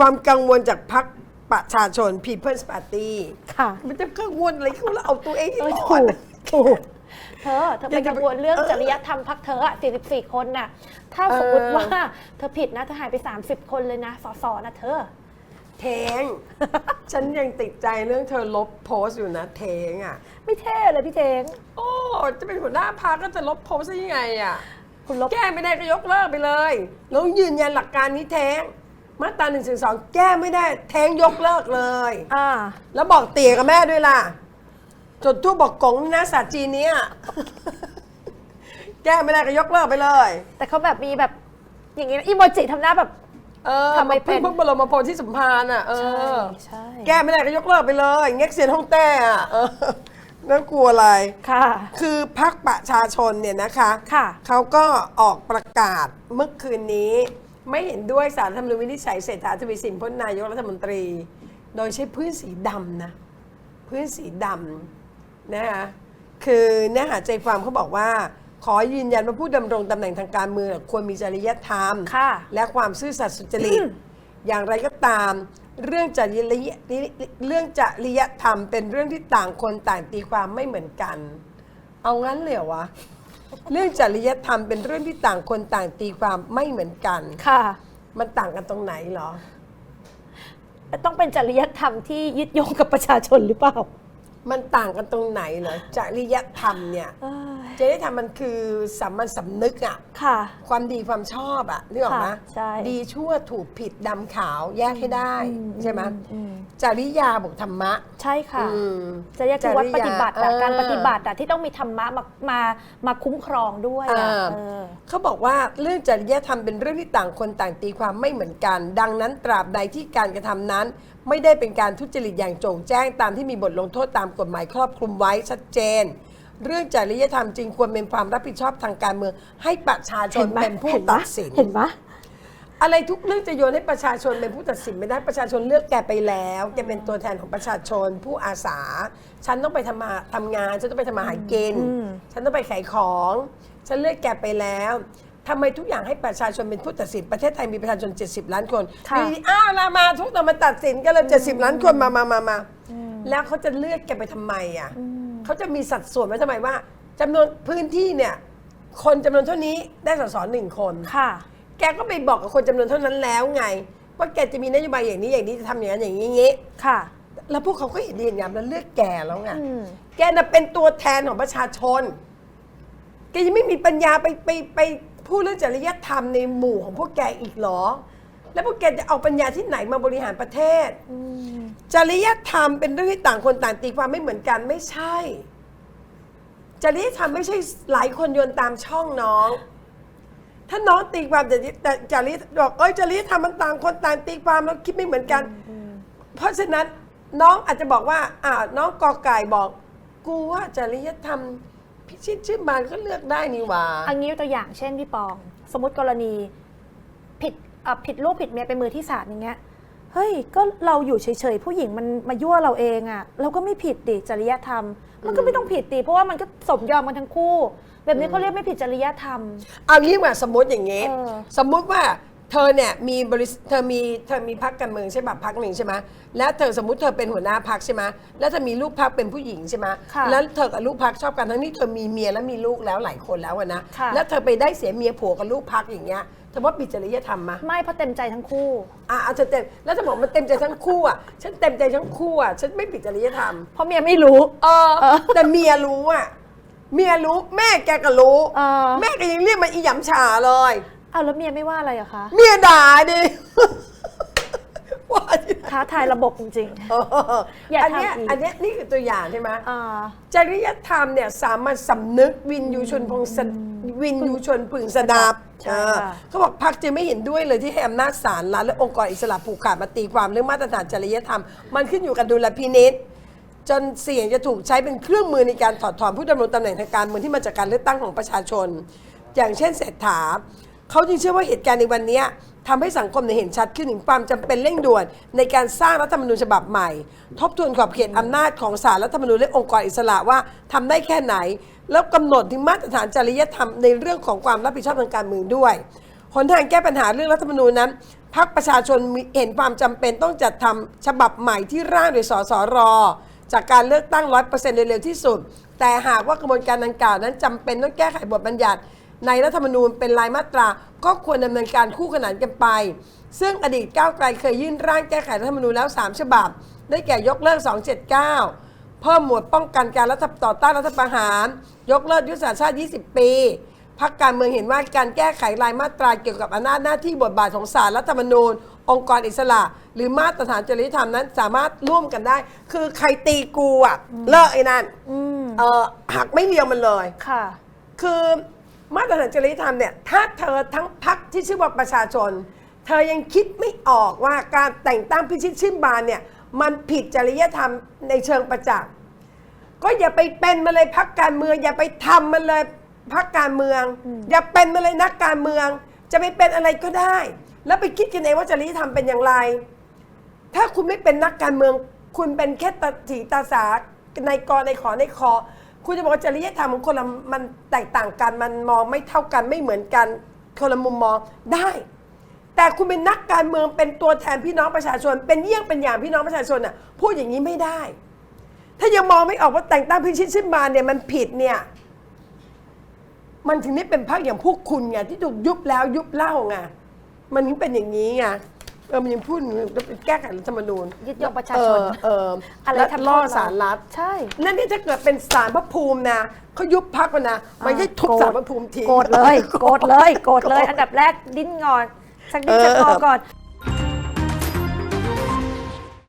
ความกังวลจากพรรคประชาชน People's Party ค่ะ มันจะกังวลอะไรเขาแล้วเอาตัวเองให้เออรถูอดกถูก เธอเธอไปยังจะกังวลเรื่องเออจริยธรรมพักเธออะ44 คนน่ะ ถ้าสมมติเออว่าเธอผิดนะเธอหายไป 30 คนเลยนะสสนะเธอ เทง ฉันยังติดใจเรื่องเธอลบโพสต์อยู่นะเทงอะ ไม่เท่เลยพี่เจงโอ้ จะเป็นหัวหน้าพรรคก็จะลบโพสต์ได้ยังไงอะ คุณลบ แก้ไม่ได้ก็ยกเลิกไปเลย แล้วยืนยันหลักการนี้แทง มาตราหนึ่งสองแก้ไม่ได้แทงยกเลิกเลย อ่า แล้วบอกเตี๋ยกับแม่ด้วยล่ะ จดทูบบอกกงนะศาสตร์จีนเนี้ย แก้ไม่ได้ก็ยกเลิกไปเลย แต่เขาแบบมีแบบอย่างงี้นะอีโมจิทำหน้าแบบ เออทำไมเป็น เพิ่งบรมโพธิที่สมภารอะเออ ใช่แก้ไม่ได้ก็ยกเลิกไปเลยเง็กเซียนฮ่องแต้อะเออน่ากลัวอะไร ค่ะ คือพรรคประชาชนเนี่ยนะคะ ค่ะ เขาก็ออกประกาศเมื่อคืนนี้ ไม่เห็นด้วยสารธรรมนูญวินิจฉัยเศรษฐาทวีสินพ้นนายกรัฐมนตรี โดยใช้พื้นสีดำนะพื้นสีดำนะคะคือเนื้อหาใจความเขาบอกว่า ขอยืนยันว่าผู้ดำรงตำแหน่งทางการเมืองควรมีจริยธรรม ค่ะและความซื่อสัตย์สุจริต อย่างไรก็ตามเรื่องจริยเรื่องจริยธรรมเป็นเรื่องที่ต่างคนต่างตีความไม่เหมือนกัน เอางั้นเลยเหรอวะ เรื่องจริยธรรมเป็นเรื่องที่ต่างคนต่างตีความไม่เหมือนกัน ค่ะ มันต่างกันตรงไหนเหรอ ต้องเป็นจริยธรรมที่ยึดโยงกับประชาชนหรือเปล่า มันต่างกันตรงไหนเหรอจริยธรรมเนี่ย เอ้ ยจริยธรรมมันคือสามัญสำนึกอะค่ะ ความดีความชอบอะนึกออกไหมค่ะใช่ดีชั่วถูกผิดดำขาวแยกให้ได้ อืมใช่ไหมอืมอืมจริยาบอกธรรมะ ใช่ค่ะ อืมจริยธรรมวัดปฏิบัติอะเออการปฏิบัติอะที่ต้องมีธรรมะมามามาคุ้มครองด้วยอะเออเออ เขาบอกว่าเรื่องจริยธรรมเป็นเรื่องที่ต่างคนต่างตีความไม่เหมือนกัน ดังนั้นตราบใดที่การกระทำนั้น ไม่ได้เป็นการทุจริตอย่างโจงแจ้งตามที่มีบทลงโทษตามกฎหมายครอบคลุมไว้ชัดเจน เรื่องจริยธรรมจึงควรเป็นความรับผิดชอบทางการเมือง ให้ประชาชนเห็นไหมเป็นผู้เห็นไหมตัดสิน เห็นไหม อะไรทุกเรื่องจะโยนให้ประชาชนเป็นผู้ตัดสินไม่ได้ประชาชนเลือกแกไปแล้วแกเป็นตัวแทนของประชาชน ผู้อาสา ฉันต้องไปทำมาทำงาน ฉันต้องไปทำมาหากินอืมฉันต้องไปขายของ ฉันเลือกแกไปแล้วทำไมทุกอย่างให้ประชาชนเป็นผู้ตัดสินประเทศไทยมีประชาชน 70 ล้านคนค่ะอยู่ดีๆอ้าวเรามาทุกตัวมาตัดสินกันเลย70 ล้านคนมามามามาแล้วเขาจะเลือกแกไปทำไมอะ เขาจะมีสัดส่วนไว้ทำไมว่าจำนวนพื้นที่เนี่ย คนจำนวนเท่านี้ได้สสหนึ่งคน ค่ะ แกก็ไปบอกกับคนจำนวนเท่านั้นแล้วไง ว่าแกจะมีนโยบายอย่างนี้อย่างนี้จะทำอย่างนั้นอย่างนี้อย่างนี้ ค่ะ แล้วพวกเขาก็เห็นดีเห็นงามแล้วเลือกแกแล้วไง อืม แกน่ะเป็นตัวแทนของประชาชน แกยังไม่มีปัญญาไปไปไปพูดเรื่องจริยธรรมในหมู่ของพวกแกอีกเหรอ แล้วพวกแกจะเอาปัญญาที่ไหนมาบริหารประเทศอืมจริยธรรมเป็นเรื่องที่ต่างคนต่างตีความไม่เหมือนกันไม่ใช่ จริยธรรมไม่ใช่หลายคนโยนตามช่องน้อง ถ้าน้องตีความจริยแต่จริยบอกเอ้ยจริยธรรมมันต่างคนต่างตีความแล้วคิดไม่เหมือนกัน เพราะฉะนั้นน้องอาจจะบอกว่าอ่าน้องกอไก่บอก กูว่าจริยธรรมพิชิตชื่อบานก็เลือกได้นี่หว่าอันนี้ตัวอย่างเช่นพี่ปอง สมมติกรณีผิด อะผิดลูกผิดเมียเป็นมือที่สามอย่างเงี้ยเฮ้ยก็เราอยู่เฉยๆผู้หญิงมันมายั่วเราเองอะ่ะ เราก็ไม่ผิดดิจริยธรรม มันก็ไม่ต้องผิดดิเพราะว่ามันก็สมยอมกันทั้งคู่ แบบนี้เขาเรียกไม่ผิดจริยธรรม เอางี้ว่าสมมติอย่างงี้ เออ สมมุติว่าเธอเนี่ยมีบริษเธอมีเธอมีพักการเมืองใช่ไหมพักหนึ่งใช่ไหมแล้วเธอสมมติเธอเป็นหัวหน้าพักใช่ไหมแล้วเธอมีลูกพักเป็นผู้หญิงใช่ไหมค่ะ แล้วเธอกับลูกพักชอบกันทั้งนี้เธอมีเมียแล้วมีลูกแล้วหลายคนแล้วอะนะ ค่ะ แล้วเธอไปได้เสียเมียผัวกับลูกพักอย่างเงี้ย เธอว่าผิดจริยธรรมไหมไม่เพราะเต็มใจทั้งคู่ อะเอาเธอเต็มแล้วจะบอกมันเต็มใจทั้งคู่อะฉันเต็มใจทั้งคู่อะฉันไม่ผิดจริยธรรม เพราะเมียไม่รู้ เออ แต่เมียรู้อะเมียรู้แม่แกก็รู้เออ แม่ก็ยังเรียกมันอีหยำฉาเลย เอาแล้วเมียไม่ว่าอะไรอะคะ เมียด่าดิ ว่าที่ไหนท้าทายระบบจริง เอออย่าอันเนี้ยทำอีก อันเนี้ยนี่คือตัวอย่างใช่ไหม ๆอ่า จริยธรรมเนี่ยสามัญสำนึกวินยูชนพงศวินยูชนพึงสดับ ใช่เออค่ะ เขาบอกพรรคจะไม่เห็นด้วยเลยที่ให้อำนาจศาลรัฐและองค์กรอิสระผูกขาดมาตีความเรื่องมาตรฐานจริยธรรม มันขึ้นอยู่กับดุลพินิษจนเสี่ยงจะถูกใช้เป็นเครื่องมือในการถอดถอนผู้ดำรงตำแหน่งทางการเมืองที่มาจากการเลือกตั้งของประชาชน อย่างเช่นเศรษฐาเขาจึงเชื่อว่าเหตุการณ์ในวันเนี้ย ทำให้สังคมเห็นชัดขึ้นถึงความจำเป็นเร่งด่วน ในการสร้างรัฐธรรมนูญฉบับใหม่ ทบทวนขอบเขตอำนาจของศาลรัฐธรรมนูญและองค์กรอิสระว่าทำได้แค่ไหน แล้วกำหนดถึงมาตรฐานจริยธรรมในเรื่องของความรับผิดชอบทางการเมืองด้วยหนทางแก้ปัญหาเรื่องรัฐธรรมนูญนั้นพรรคประชาชนมีเห็นความจำเป็นต้องจัดทำฉบับใหม่ที่ร่างโดยสสร จากการเลือกตั้ง100%โดยเร็วที่สุด แต่หากว่ากระบวนการดังกล่าวนั้นจำเป็นต้องแก้ไขบทบัญญัติ ในรัฐธรรมนูญเป็นรายมาตรา ก็ควรดำเนินการคู่ขนานกันไป ซึ่งอดีตก้าวไกลเคยยื่นร่างแก้ไขรัฐธรรมนูญแล้ว 3 ฉบับ ได้แก่ยกเลิก 279 เพิ่มหมวดป้องกันการรัฐต่อต้านรัฐประหาร ยกเลิกยุทธศาสตร์ชาติ 20 ปีพักการเมืองเห็นว่าการแก้ไขรายมาตราเกี่ยวกับอำนาจหน้าที่บทบาทของศาลรัฐธรรมนูญ องค์กรอิสระ หรือมาตรฐานจริยธรรมนั้นสามารถร่วมกันได้ คือใครตีกูอะเลิกไอ้นั่นอืมเออหักไม่เลียวมันเลยค่ะ คือ มาตรฐานจริยธรรมเนี่ยถ้าเธอทั้งพักที่ชื่อว่าประชาชน เธอยังคิดไม่ออกว่าการแต่งตั้งพิชิตชื่นบานเนี่ยมันผิดจริยธรรมในเชิงประจักษ์ก็อย่าไปเป็นมาเลยพักการเมือง อย่าไปทำมันเลยพักการเมือง อย่าเป็นมาเลยนักการเมือง จะไปเป็นอะไรก็ได้ แล้วไปคิดกันเองว่าจริยธรรมเป็นอย่างไร ถ้าคุณไม่เป็นนักการเมือง คุณเป็นแค่ตาถีตาสาในกอในขอในคอ คุณจะบอกว่าจริยธรรมของคนละมันแตกต่างกันมันมองไม่เท่ากันไม่เหมือนกันคนละมุมมองได้ แต่คุณเป็นนักการเมืองเป็นตัวแทนพี่น้องประชาชน เป็นเยี่ยงเป็นอย่างพี่น้องประชาชนอะพูดอย่างนี้ไม่ได้ ถ้ายังมองไม่ออกว่าแต่งตั้งพิชิตชินบานเนี่ยมันผิดเนี่ยมันถึงได้เป็นพรรคอย่างพวกคุณไงที่ถูกยุบแล้วยุบเล่าไงมันถึงเป็นอย่างนี้ไง เออมันยังพูดถึงแก้ไขรัฐธรรมนูญยึดโยงประชาชนเออเอออะไรแล้วทำล่อโทษเราสารรัฐใช่ นั่นนี่ถ้าเกิดเป็นสารพระภูมินะเขายุบพักมันนะมันจะทุบโกรธสารพระภูมิทิ้งโกรธเลย โกรธเลย โกรธเลย อันดับแรกดิ้นงอนสักนิดจะงอก่อน